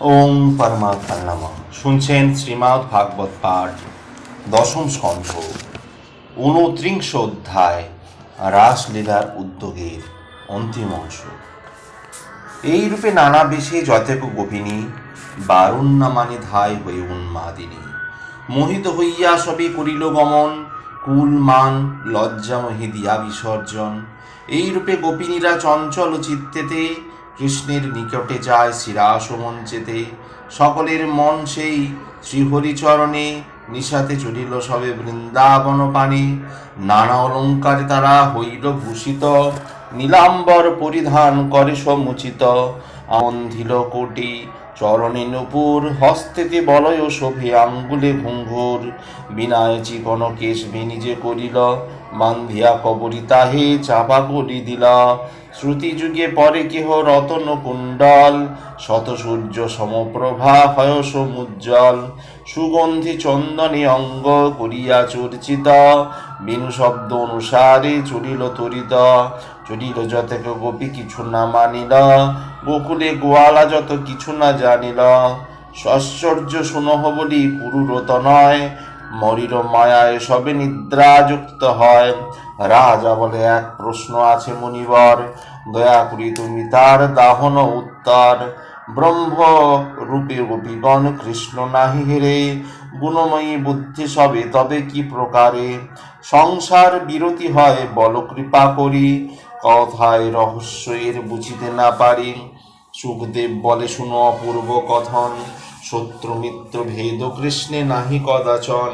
ওম পরমাত্মার নম শুনছেন শ্রীমৎ ভাগবত পাঠ, দশম স্কন্ধ, ঊনত্রিংশ অধ্যায়, রাসলীলার উদ্যোগের অন্তিম অংশ। এই রূপে নানা বেশে যতেক গোপিনী বারুণ্যমানি ধায় হয়ে উন্মাদিনী। মোহিত হইয়া সবে করিল গমন কুল মান লজ্জামহি দিয়া বিসর্জন। এই রূপে গোপিনীরা চঞ্চল চিত্তেতে কৃষ্ণের নিকটে যায় শিরাস মঞ্চেতে সকলের মন সেই শ্রীহরিচরণে নিশাতে চলিল সবে বৃন্দাবন পানে নানা অলঙ্কারে তারা হইল ভূষিত, নীলাম্বর পরিধান করে সমুচিত। আমন্ধিল কোটি চরণে নুপুর হস্তেতে বলয় শোভে আঙ্গুলে ঘুঙ্ঘুর বিনায় চিকন কেশ নিজে করিল, বান্ধিয়া কবরি তাহে চাপা করি দিলা। শ্রুতি যুগে পরে কেহ রতন কুণ্ডল শত সূর্য সমপ্রভা হয় সমুজ্জ্বল সুগন্ধি চন্দনে অঙ্গ করিয়া চর্চিত বিনু শব্দ অনুসারে চলিল তরিত চলিল যতেক গোপী কিছু না মানিল, গোকুলে গোয়ালা যত কিছু না জানিল সশ্চর্য শুনহ বলি পুরুরত নয় মরির মায়ায় সবে নিদ্রাযুক্ত হয় রাজা বলে এক প্রশ্ন আছে মনিবর। দয়া করি তুমি তার দাহন উত্তর। ব্রহ্ম রূপে গোপীগণ কৃষ্ণ নাহি হেরে। গুণময়ী বুদ্ধি সবে তবে কি প্রকারে? সংসার বিরতি হয়, বল কৃপা করি। কথায় রহস্য এর বুঝিতে না পারি। সুখদেব বলে, শুনো অপূর্ব কথন। শত্রু মিত্র ভেদ কৃষ্ণে নাহি কদাচন।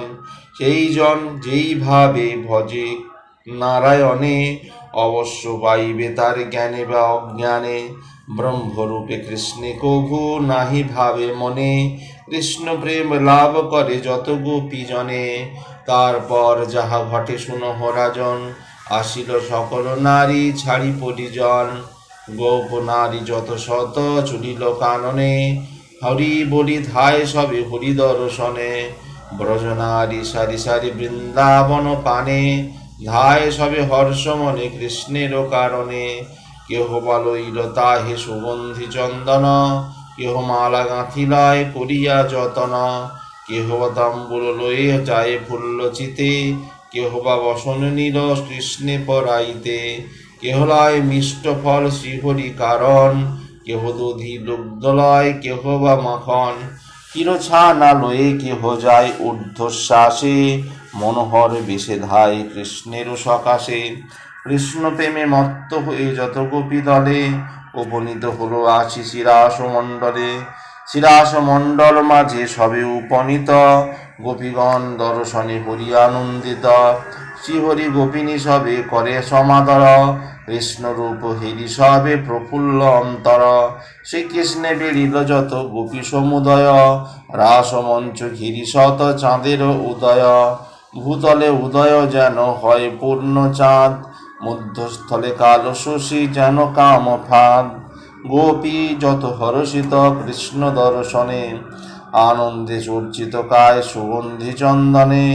সেই জন যেইভাবে ভজে নারায়ণে অবশ্য পাইবে তার জ্ঞানে বা অজ্ঞানে, ব্রহ্মরূপে কৃষ্ণে কভু নাহি ভাবে মনে, কৃষ্ণ প্রেম লাভ করে যত গোপী জনে। তারপর যাহা ঘটে শুনহ রাজন আসিল সকল নারী ছাড়ি পরিজন। গোপ নারী যত শত চুলিল কাননে, হরি বলি ধায় সবে হরি দর্শনে। ব্রজনারী সারি সারি বৃন্দাবন পানে ধায় সবে হর্ষ মনে কৃষ্ণের কারণে। কেহ বলইল তাহে সুগন্ধি চন্দন, কেহ মালা গাঁথিলায় করিয়া যতন। কেহ তাম্বুল লয়ে যায় ফুল্লচিতে কেহ বা বসন নিল কৃষ্ণে পরাইতে। কেহ লয় মিষ্ট ফল শ্রীহরি কারণ, কেহ দধি দুগ্ধলয় কেহ বা মাখন। কিরছানা লয়ে কেহ যায় ঊর্ধ্বশ্বাসে মনোহর বেশে ধায় কৃষ্ণেরও সকাশে। কৃষ্ণ প্রেমে মত্ত হয়ে যত গোপী দলে, উপনীত হলো আশি শিরাস মণ্ডলে শিরাস মণ্ডল মাঝে সবে উপনীত, গোপীগণ দর্শনে হরি আনন্দিত। শ্রীহরি গোপিনী সবে করে সমাদর, কৃষ্ণরূপ হেরি সবে প্রফুল্ল অন্তর। শ্রীকৃষ্ণে বেরিল যত গোপী সমুদয়, রাসমঞ্চ ঘিরি শত চাঁদের উদয়। ভূতলে উদয় যেন হয় পূর্ণ চাঁদ, মধ্যস্থলে কালো শশী যেন কাম ফাঁদ। গোপী যত হর্ষিত কৃষ্ণ দর্শনে, আনন্দে চর্চিত কায় সুগন্ধি চন্দনে,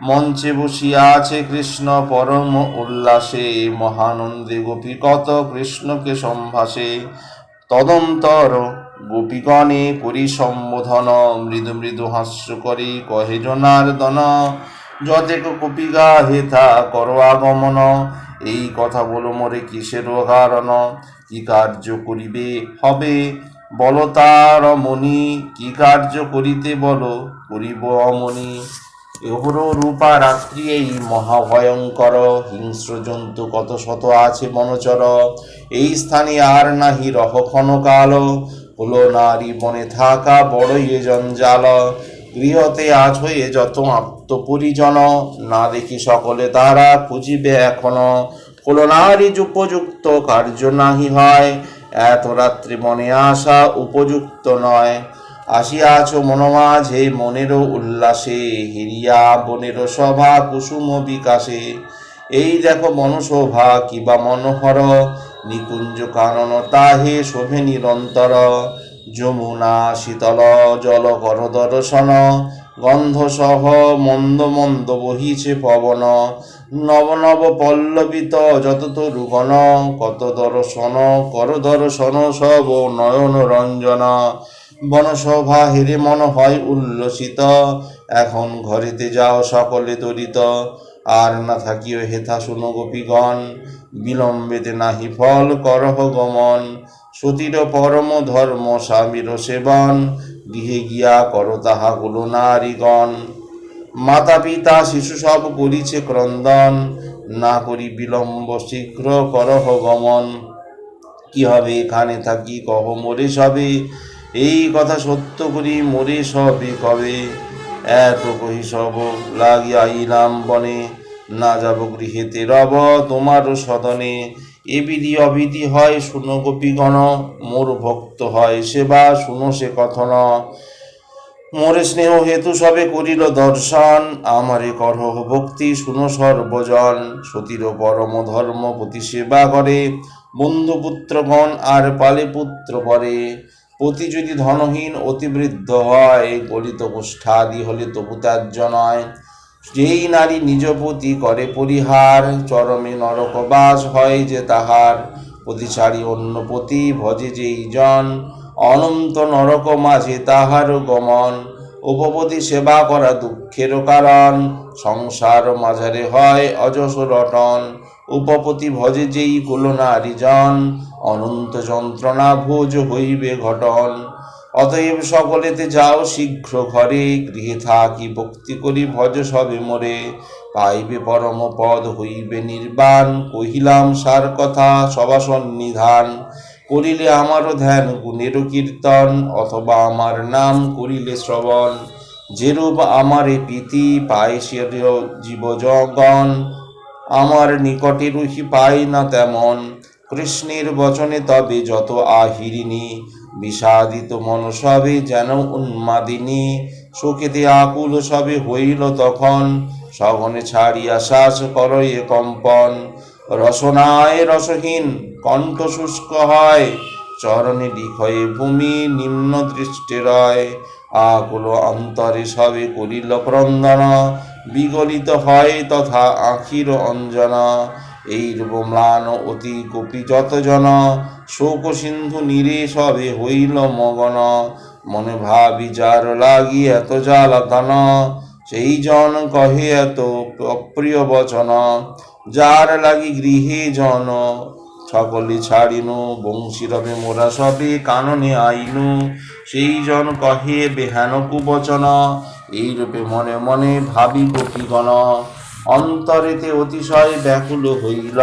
মঞ্চে বসিয়া আছে কৃষ্ণ পরম উল্লাসে, মহানন্দে গোপী কত কৃষ্ণকে সম্ভাসে তদন্তর গোপীগণে করি সম্বোধন মৃদু মৃদু হাস্য করি, কহে জনার্দন যতেক কপিগা হেথা কর আগমন। এই কথা বলো মরে কিসের কারণ কি কার্য করিবে? হবে। বল তার মনি কি কার্য করিতে বলো? করিব অমনি। এহর রূপা রাত্রি এই মহাভয়ঙ্কর। হিংস্র জন্তু কত শত আছে মনচর। এই স্থানে আর নাহি রহ ক্ষণকাল। হলো নারী বনে থাকা বড়ই জঞ্জাল। গৃহতে আজ হয়ে যত আত্মপরিজন না দেখি সকলে তারা খুঁজিবে এখনও। হলো নারী উপযুক্ত কার্য নাহি হয়, এত রাত্রি মনে আসা উপযুক্ত নয়। আসিয়াছ মনোমাঝে মনেরও উল্লাসে, হিরিয়া বনেরও সভা কুসুম বিকাশে। এই দেখো মনশোভা কিবা মনোহর, নিকুঞ্জ কানন তাহে শোভে নিরন্তর। যমুনা, শীতল জল কর দর্শন গন্ধ সহ মন্দ মন্দ বহিছে পবন। নব নব পল্লবিত যত তরুগণ, কত দর্শন, কর দর্শন সব নয়ন রঞ্জন। বনসভা হেরে মন হয় উল্লসিত, এখন ঘরেতে যাও সকলে তরিত। আর না থাকিও হেথা শুনো গোপীগণ, বিলম্বেতে নাহি ফল করহ গমন। সতীর পরম ধর্ম স্বামীর সেবন, গৃহে গিয়া কর তাহা গুলো নারীগণ। মাতা পিতা শিশু সব করিছে ক্রন্দন, না করি বিলম্ব শীঘ্র করহ গমন। কি হবে এখানে থাকি কহ মরে সবে? এই কথা সত্য করি মরে সবে কবে? এত কহি সব লাগিয়া আইলাম বনে, না যাব গৃহেতে রব তোমারও সদনে। এ বিধি অবিধি হয়, শুনো গোপীগণ, মোর ভক্ত হয় সেবা, শুনো সে কথন। মোরে স্নেহ হেতু সবে করিল দর্শন, আমারে করহ ভক্তি, শুনো সর্বজন। সতীর পরম ধর্ম প্রতি সেবা করে, বন্ধু পুত্রগণ আর পালে পুত্র পরে। পতি যদি ধনহীন অতিবৃদ্ধ হয়, গলিত গোষ্ঠাদি হলে তবু ত্যায্য নয়। যেই নারী নিজ করে, পরিহার চরমে নরকবাস হয় যে তাহার। প্রতিচারী অন্য ভজে যেই জন, অনন্ত নরক মাঝে তাহার গমন। উপপতি সেবা করা দুঃখের কারণ, সংসার মাঝারে হয় অজস রটন উপপতি ভজে যেই কুল নারীজন অনন্ত যন্ত্রণা ভোজ হইবে ঘটন। অতএব সকলেতে যাও শীঘ্র ঘরে, গৃহে থাকি, ভক্তি করি, ভজ সবে মোরে। পাইবে পরম পদ, হইবে নির্বাণ। কহিলাম, সার কথা সবা সন্নিধান। করিলে আমারও ধ্যান গুণেরও কীর্তন। অথবা আমার নাম করিলে শ্রবণ। যেরূপ আমারে প্রীতি, পায় সে জীবজগণ আমার নিকটে রুহি পাই না তেমন। কৃষ্ণের বচনে তবে যত আহিরিনী বিষাদিত মন সবে যেন উন্মাদিনী শোকেতে আকুল সবে হইল তখন সঘনে ছাড়িয়া শ্বাস করয়ে কম্পন। রসনায় রসহীন, কণ্ঠ শুষ্ক হয়, চরণে লিখয়ে ভূমি নিম্ন দৃষ্টে রয়। আকুল অন্তরে সবে করিল ক্রন্দন, বিগলিত হয় তথা আখির অঞ্জনা। এই রূপ ম্লান অতি গোপী যতজন শোক সিন্ধু নীরে সবে হইল মগন। মনে ভাবি যার লাগি এত জ্বালাতন সেই জন কহে এত অপ্রিয় বচন। যার লাগি গৃহে জন, সকলে ছাড়িনু বংশীরবে মোরা সবে কাননে আইনু। সেই জন কহে বেহান কুবচন এই রূপে মনে মনে ভাবি গোপীগণ। অন্তরেতে অতিশয় ব্যাকুল হইল,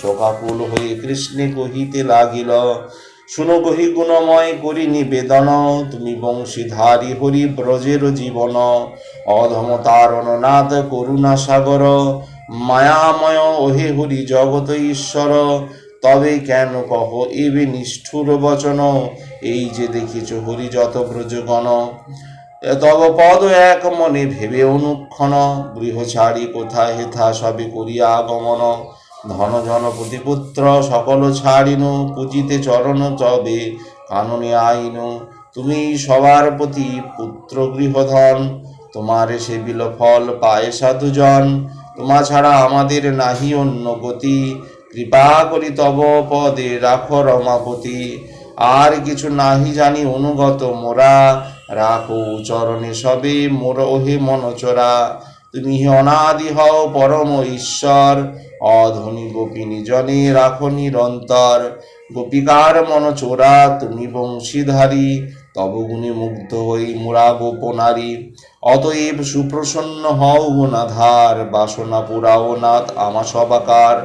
শোকাকুল হয়ে কৃষ্ণে কহিতে লাগিল, শুনো কহি গুণময় করি নিবেদন, তুমি বংশীধারী হরি ব্রজের জীবন অধম তারণ নাথ করুণা সাগর, মায়াময় ওহে হরি জগত ঈশ্বর, তবে কেন কহ এবে নিষ্ঠুর বচন, এই যে দেখিছ হরি যত ব্রজগণ? তব পদ এক মনে ভেবে অনুক্ষণ গৃহ ছাড়ি কোথায় হেথা সবে করিয়া আগমন? ধন জন প্রতিপুত্র, সকল ছাড়িনু, পূজিতে চরণ তবে, কাননে আইনু, তুমি সবার প্রতি পুত্র গৃহধন, তোমার সে বিল ফল পায় সাধুজন, তোমা ছাড়া আমাদের নাহি অন্য গতি। কৃপা করি তব পদে রাখো রমাপতি, আর কিছু নাহি জানি অনুগত মোরা রাখো চরণে সবে মোর ওহে মনচরা। তুমি হে অনাদি হও পরম ঈশ্বর। অধনী গোপিনী জনে রাখো নিরন্তর। গোপিকার মন চোরা তুমি বংশীধারী। তব গুণে মুগ্ধ হই মোরা গোপনারী অতএব সুপ্রসন্ন হও গুণাধার বাসনা পুরাও নাথ আমা সবাকার।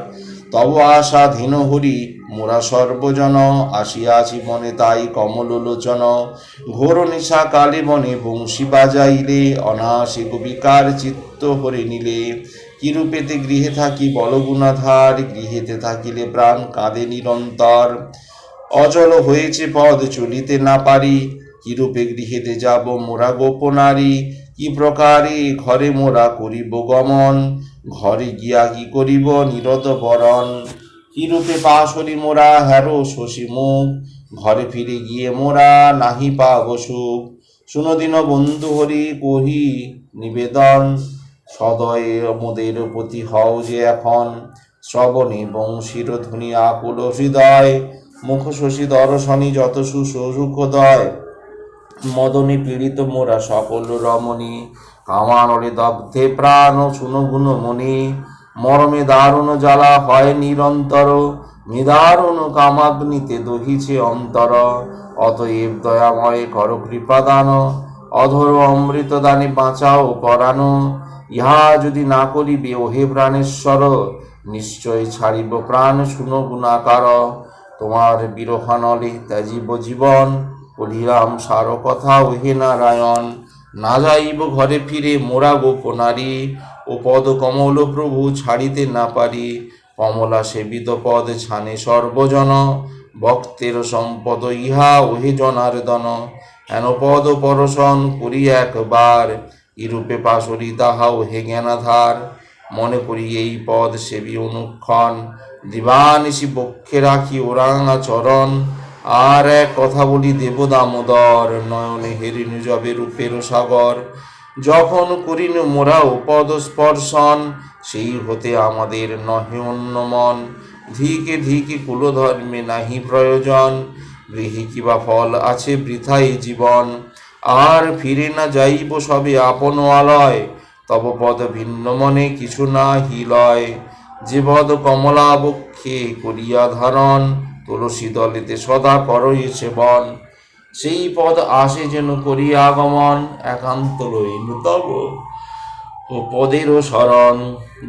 তব আশা ধীন হরি, মোরা সর্বজন আসিয়াছি মনে তাই কমল লোচন ঘোর নিশা কালে বনে বংশী বাজাইলে অনাসে কবিকার চিত্ত হরে নিলে। কিরূপেতে গৃহে থাকি বলগুণাধার, গৃহেতে থাকিলে প্রাণ কাঁদে নিরন্তর। অচল হয়েছে পদ চলিতে না পারি, কিরূপে গৃহেতে যাব মোরা গোপনারী? কি প্রকারে ঘরে মোরা করিব গমন? ঘরে গিয়া কি করিব? নিরত বরণ। কিরূপে পাশরি মোরা? হ্যারো শশী মুখ। ঘরে ফিরে গিয়ে মোরা নাহি পাব সুখ। শুনদিন বন্ধু হরি, কহি নিবেদন। সদয় মোদের প্রতি হও যে এখন। শ্রবণে বংশীর ধ্বনি আকুল হৃদয়। মুখ শশী দর্শনী যত সুসুখদয় মদনে পীড়িত মোরা সকল রমণী। কামানলে দগ্ধে প্রাণ, শুনো গুণ মনি। মরমে দারুণ জ্বালা হয় নিরন্তর। নিদারুণ কামাগ্নিতে দহিছে অন্তর। অতএব দয়াময় কর কৃপাদান অধর অমৃত দানে বাঁচাও পরানো ইহা যদি না করিবে, ওহে প্রাণেশ্বর, নিশ্চয় ছাড়িব প্রাণ, শুনো গুণাকার। তোমার বিরহানলে ত্যাজিব জীবন। বলিলাম সার কথা ওহে নারায়ণ। না যাইব ঘরে ফিরে মোরা গোপনারী ও পদ কমল প্রভু ছাড়িতে না পারি। কমলা সেবিত পদ ছানে সর্বজন, ভক্তের সম্পদ ইহা ওহে জনার্দন। হেন পদ পরশন করি একবার ইরূপে পাশরি তাহা ওহে জ্ঞানাধার। মনে করি এই পদ সেবী অনুক্ষণ, দিবানিশি বক্ষে রাখি ওরাঙা চরণ। আর এক কথা বলি দেব দামোদর নয়নে হেরিনু জবে রূপের সাগর। যখন করিনু মোরা পদ স্পর্শন, সেই হতে আমাদের নহে অন্য মন। ধিকে ধিকে কুলধর্মে নাহি প্রয়োজন, গৃহে কিবা ফল আছে বৃথাই জীবন। আর ফিরে না যাইব সবে আপন আলয়, তব পদ ভিন্ন মনে কিছু না হিলয় যে পদ কমলা বক্ষে করিয়া ধারণ তুলসী দলেতে সদা করই সেবন সেই পদ আসে যেন করিয়া আগমন, একান্ত রইল তব ও পদেরও শরণ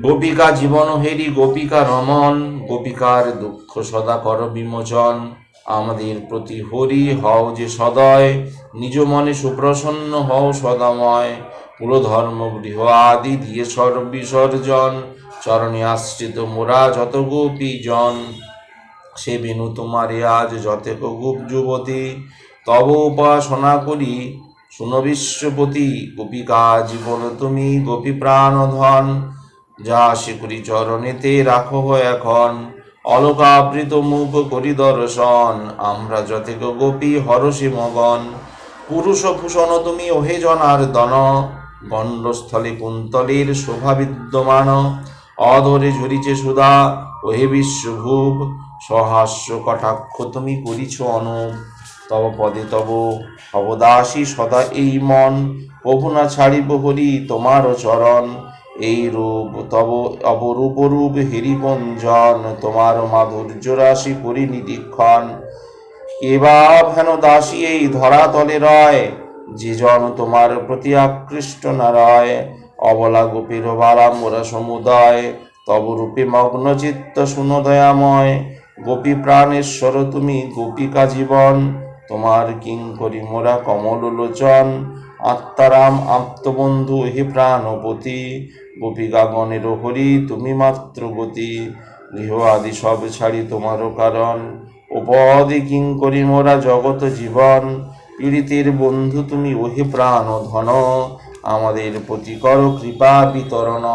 গোপিকা জীবন হেরি গোপিকা রমন, গোপিকার দুঃখ সদা কর বিমোচন। আমাদের প্রতি হরি হও যে সদয়, নিজ মনে সুপ্রসন্ন হও সদাময়। কুলধর্ম গৃহ আদি দিয়ে সর্বিসর্জন, চরণে আশ্রিত মোরা যত গোপী জন সে বিনু তোমারে আজ যতেক গুপ যুবতী। তব উপাসনা করি, শুনো বিশ্বপতি, গোপিকা জীবন তুমি গোপী প্রাণ ধন যা শিকুরি চরণেতে রাখো এখন, অলকাবৃত মুখ করি দর্শন। আমরা যতেক গোপী হরসে মগন। পুরুষ ভূষণ তুমি ওহে জনার দন। গণ্ডস্থলে কুন্তলের শোভা বিদ্যমান। অধরে ঝুরিছে সুধা, ওহে বিশ্বভূপ সহাস্য কটাক্ষ তুমি করিছ অনুপ। তব পদে তব অবদাসী সদা এই মন। প্রভু না ছাড়িব হরি তোমার চরণ। এই রূপ তব অবরূপ রূপ হেরিপঞ্জন তোমার মাধুর্য রাশি করি নিরীক্ষণ কেবা হেন দাসী এই ধরাতলে রয়। যে জন তোমার প্রতি আকৃষ্ট না রয়। অবলা গোপীর বালা মোরা সমুদয়। তব রূপে মগ্ন চিত্ত শুনো দয়াময়। গোপী প্রাণেশ্বর, তুমি গোপিকা জীবন। তোমার কিং করি মোরা কমল লোচন। আত্মারাম আত্মবন্ধু হে প্রাণপতি। গোপিকা গণের হরি, তুমি মাত্র গতি গৃহ আদি সব ছাড়ি তোমারও কারণ। উপদি কিং করি মোরা জগত জীবন। পীড়িতের বন্ধু তুমি ওহে প্রাণ ধন আমাদের প্রতি কর কৃপা বিতরণ।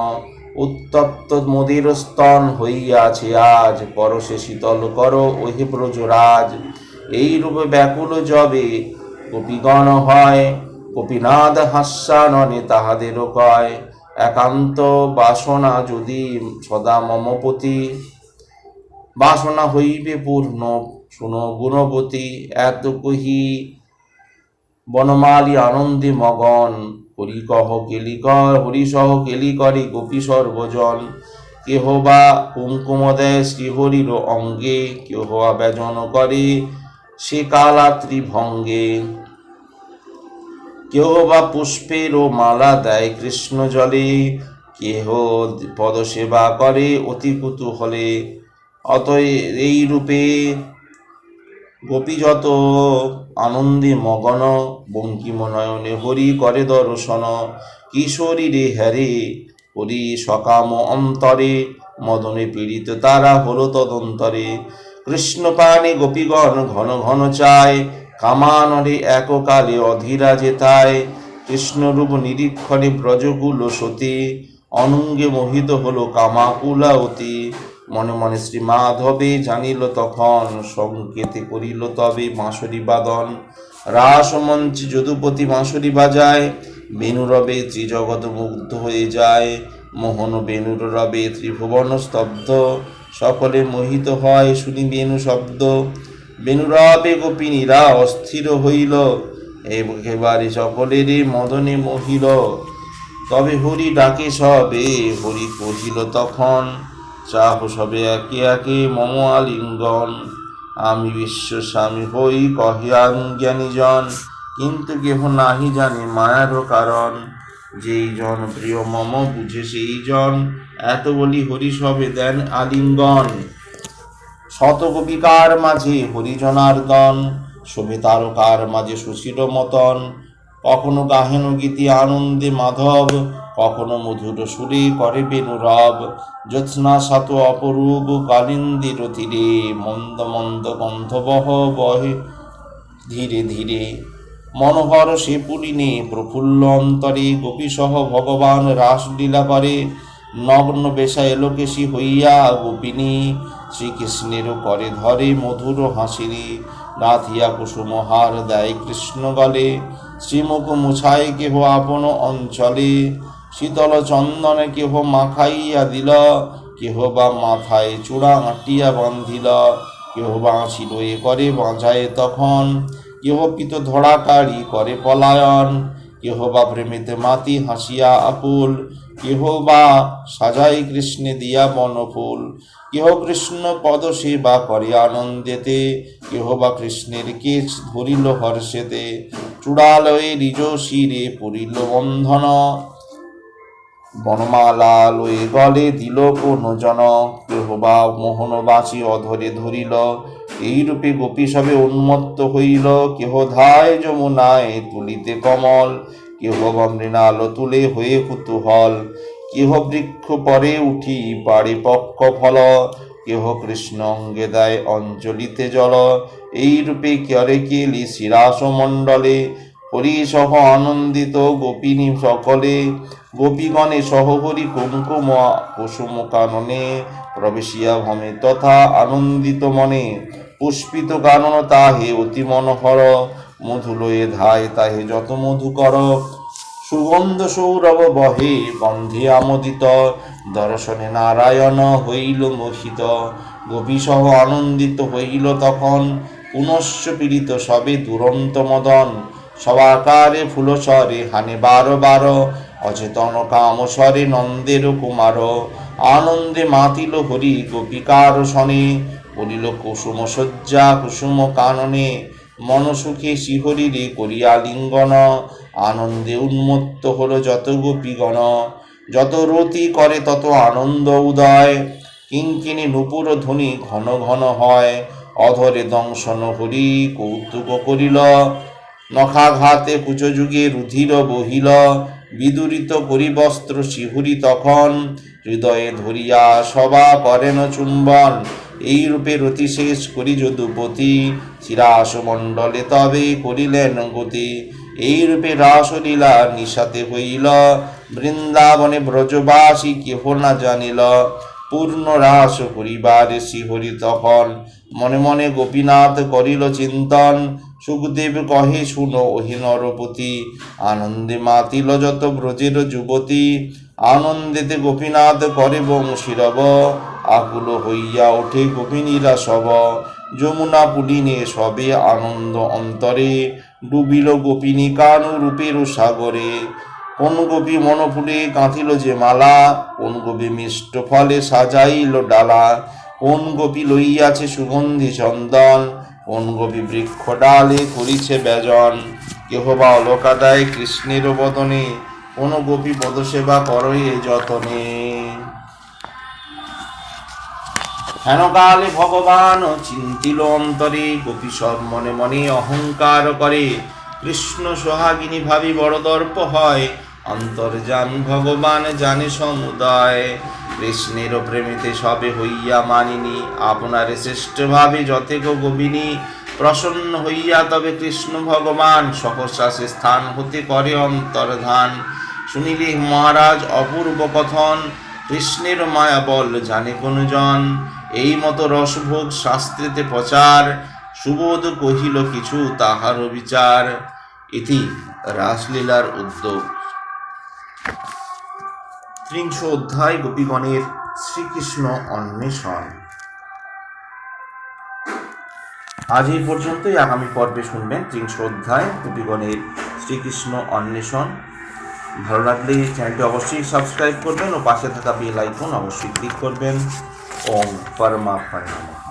উত্তপ্ত মোদের স্তন হইয়াছে আজ। পরশে শীতল কর ওহে ব্রজরাজ। এই রূপে ব্যাকুল জবে গোপীগণ হয় গোপীনাথ হাস্যাননে তাহাদেরও কয়। একান্ত বাসনা যদি সদা মমপতি বাসনা হইবে পূর্ণ, শুনো গুণপতি এত কহি বনমালী আনন্দে মগন। হরি কহ কেলি কর হরি সহ গোপী সর্বজন। কেহ বা কুঙ্কুম দেয় শ্রীহরির অঙ্গে কেহ ব্যজন করে সে কালাত্রি ভঙ্গে। কেহ বা পুষ্পের ও মালা দেয় কৃষ্ণ জলে, কেহ পদসেবা করে অতি কুতূহলে। অতএব এই রূপে গোপী যত, আনন্দে মগন বঙ্কিম নয়নে হরি করে দর্শন। কিশোরী রে হ্যারে, হরি সকাম অন্তরে, মদনে পীড়িত তারা হলো তদন্তরে। কৃষ্ণ পানে গোপীগণ ঘন ঘন চায়, কামানরে এককালে অধীরা যেতায় কৃষ্ণরূপ নিরীক্ষণে ব্রজকুল সতী, অনঙ্গে মোহিত হলো কামাকুলা অতি মনে মনে শ্রী মাধবে জানিল তখন, সংকেতে করিল তবে বাঁশরি বাদন। রাস রাসমঞ্চে যদুপতি বাঁশরি বাজায় বেনুরবে ত্রিজগৎ মুগ্ধ হয়ে যায়। মোহন বেনুর রবে ত্রিভুবন স্তব্ধ, সকলে মোহিত হয় শুনি বেনু শব্দ। বেনুরবে গোপিনীরা অস্থির হইল এবারে সকলেরই মদনে মহিল। তবে হরি ডাকে সবে, হরি কহিল তখন চাহ সবে একে একে মম আলিঙ্গন। আমি বিশ্ব স্বামী হই, কহিয়ান জ্ঞানীজন, কিন্তু কেহ নাহি জানে মায়ারও কারণ। যেই জন প্রিয় মম বুঝে সেই জন, এত বলি হরি সবে দেন আলিঙ্গন। শত কবিকার মাঝে হরিজনার্দন, শোভে তারকার মাঝে সুশীল মতন। কখনো গাহেন গীতি আনন্দে মাধব কখনো মধুর সুরে করে বেনুরব জ্যোৎস্না সাত অপরূপ কালিন্দির তীরে মন্দ মন্দ গন্ধবহ বহে। ধীরে ধীরে মনোহর সে পুলিনে প্রফুল্ল অন্তরে গোপীসহ ভগবান রাসলীলা করে, নগ্ন বেশা এলোকেশী হইয়া গোপিনী শ্রীকৃষ্ণেরও করে ধরে মধুর হাসিরি রাধিয়া কুসুম হার দেয় কৃষ্ণ গলে শ্রীমুখ মুছায় কেহ আপন অঞ্চলে। শীতল চন্দনে কেহ মাখাইয়া দিল কেহ বা মাথায় চূড়া আটিয়া বান্ধিল কেহ বা বাঁচিল এ করে বাঁচায় তখন, কেহ পিত ধরাকারি করে পলায়ন কেহ বা প্রেমিতে মাতি হাসিয়া আকুল কেহ বা সাজাই কৃষ্ণে দিয়া বনফুল, কেহ কৃষ্ণ পদ সেবা করে আনন্দেতে কেহ বা কৃষ্ণের কেচ ধরিল হর্ষেতে, চূড়ালয়ে নিজ শিরে পড়িল বন্ধন বনমালা লয়ে গলে দিল কোন জন কেহ বা মোহন বাঁচি অধরে ধরিল। এইরূপে গোপী সবে উন্মত্ত হইল। কেহ ধায় যমুনায় তুলিতে কমল। কেহ মৃণাল তুলে হয়ে কুতূহল। কেহ বৃক্ষ পরে উঠি পাড়ে পক্ষ ফল কেহ কৃষ্ণ অঙ্গে দেয় অঞ্জলিতে জল। এইরূপে করে কেলি শিরাস মণ্ডলে হরিসহ আনন্দিত গোপিনী সকলে। গোপীগণে সহহরি কুমকুম কুসুম কাননে প্রবেশিয়া ভমে তথা আনন্দিত মনে। পুষ্পিত কানন তাহে অতি মনোহর। মধু লয়ে ধায় তাহে যত মধুকর। সুগন্ধ সৌরভ বহে গন্ধে আমোদিত। দর্শনে নারায়ণ হইল মোহিত। গোপীসহ আনন্দিত হইল তখন। পুনশ্চ পীড়িত সবে দুরন্ত মদন। সবাকারে ফুলস্বরে, হানে বারো বারো, অচেতন কামস্বরে নন্দের কুমার, আনন্দে মাতিল হরি গোপিকার শনে, বলিল, কুসুম শয্যা, কুসুম কাননে, মনসুখে শিহরিরে করিয়া লিঙ্গন, আনন্দে উন্মত্ত হলো যত গোপীগণ, যত রতি করে তত আনন্দ উদয় কিঙ্কিনি নুপুর ধ্বনি ঘন ঘন হয়, অধরে দংশন হরি কৌতুক করিল নখাঘাতে কুচযুগে রুধির বহিল, বিদুরিত পরিবস্ত্র শিহুরি তখন। হৃদয়ে ধরিয়া সবা করেন চুম্বন, এই রূপে রতিশেষ করি যদুপতি শিরাস মণ্ডলে তবে করিলেন গতি, এই রূপে রাসলীলা নিশাতে হইল। বৃন্দাবনে ব্রজবাসী কেহ না জানিল, পূর্ণ রাস করিবারে শ্রীহরি তখন। মনে মনে গোপীনাথ করিল চিন্তন সুখদেব কহে, শুনো ওহি নরপতি আনন্দে মাতিল যত ব্রজের যুবতী আনন্দেতে গোপীনাথ করে বংশীরব আকুল হইয়া ওঠে গোপিনীরা সব। যমুনা পুলিনে সবে আনন্দ অন্তরে, ডুবিল গোপিনী কানু রূপের সাগরে। কোন গোপী মনফুলে কাঁথিল যে মালা, কোন গোপী মিষ্ট ফলে সাজাইল ডালা। কোন গোপী লইয়াছে সুগন্ধি চন্দন কোন বৃক্ষ ডালে করিছে ব্যজন কেহ বা অলকাদায় কৃষ্ণের বদনে কোন গোপী পদসেবা করে যতনে। হেনকালে ভগবান চিন্তিল অন্তরে, গোপী সব মনে মনে অহংকার করে। কৃষ্ণ সোহাগিনী ভাবি বড় দর্প হয় অন্তর্জান ভগবান জানে সমুদায়। কৃষ্ণের প্রেমিতে সবে হইয়া মানিনি। আপনারে শ্রেষ্ঠ ভাবে যতেক গোবিনী প্রসন্ন হইয়া তবে কৃষ্ণ ভগবান সহসা সে স্থান হতে করে অন্তর্ধান। শুনিলে মহারাজ অপূর্ব কথন, কৃষ্ণের মায়া বল জানে কোন জন এই মতো রসভোগ শাস্ত্রেতে প্রচার, সুবোধ কহিল কিছু তাহারও বিচার। ইতি রাসলীলার উদ্যোগ। ত্রিংশ অধ্যায়, গোপীগণের শ্রীকৃষ্ণ অন্বেষণ। আজ এই পর্যন্তই। আগামী পর্বে শুনবেন ত্রিংশ অধ্যায়, গোপীগণের শ্রীকৃষ্ণ অন্বেষণ। ভালো লাগলে চ্যানেলটি অবশ্যই সাবস্ক্রাইব করবেন ও পাশে থাকা বেল আইকন অবশ্যই ক্লিক করবেন। ওম পরমা পরমাত্মা